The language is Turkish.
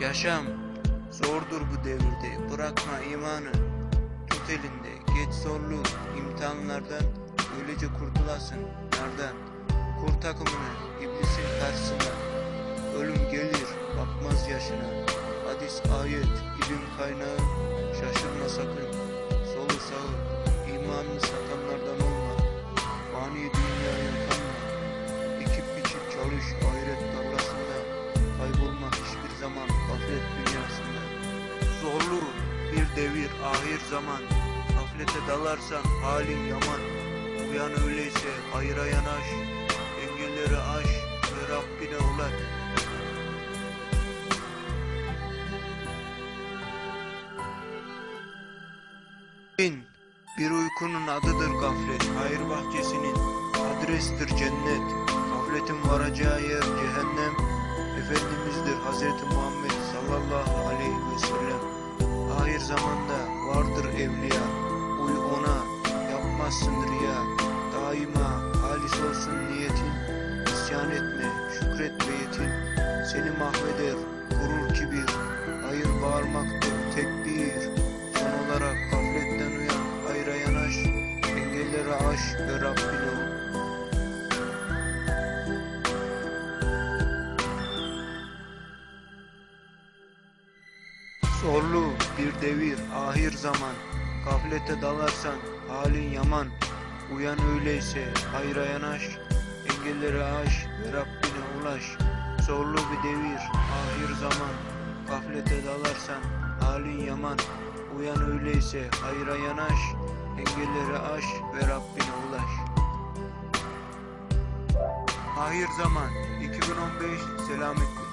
Yaşam zordur bu devirde. Bırakma imanı. Tut elinde. Geç zorlu imtihanlardan. Öylece kurtulasın nereden? Kur takımını iblisin karşısına. Ölüm gelir bakmaz yaşına. Hadis ayet ilim kaynağı. Şaşırma sakın. Solu sağı imanını satanlardan devir ahir zaman. Gaflete dalarsan halin yaman. Uyan öyleyse hayra yanaş. Engelleri aş ve Rabbine ulaş. Bin, bir uykunun adıdır gaflet, hayır bahçesinin adrestir cennet. Gafletin varacağı yer cehennem. Efendimizdir Hazreti Muhammed sallallahu aleyhi ve sellem. Evliya, uy ona, yapmazsın riya. Daima halis olsun niyetin, isyan etme, şükret ve yetin. Seni mahveder, gurur kibir, hayır bağırmaktır tekbir. Son olarak gafletten uyan, hayra yanaş, engelleri aş ve Rabbine Zorlu bir devir, ahir zaman. Gaflete dalarsan halin yaman. Uyan öyleyse hayra yanaş, engelleri aş ve Rabbine ulaş. Zorlu bir devir, ahir zaman. Gaflete dalarsan halin yaman. Uyan öyleyse hayra yanaş, engelleri aş ve Rabbine ulaş. Ahir zaman 2015 selametle.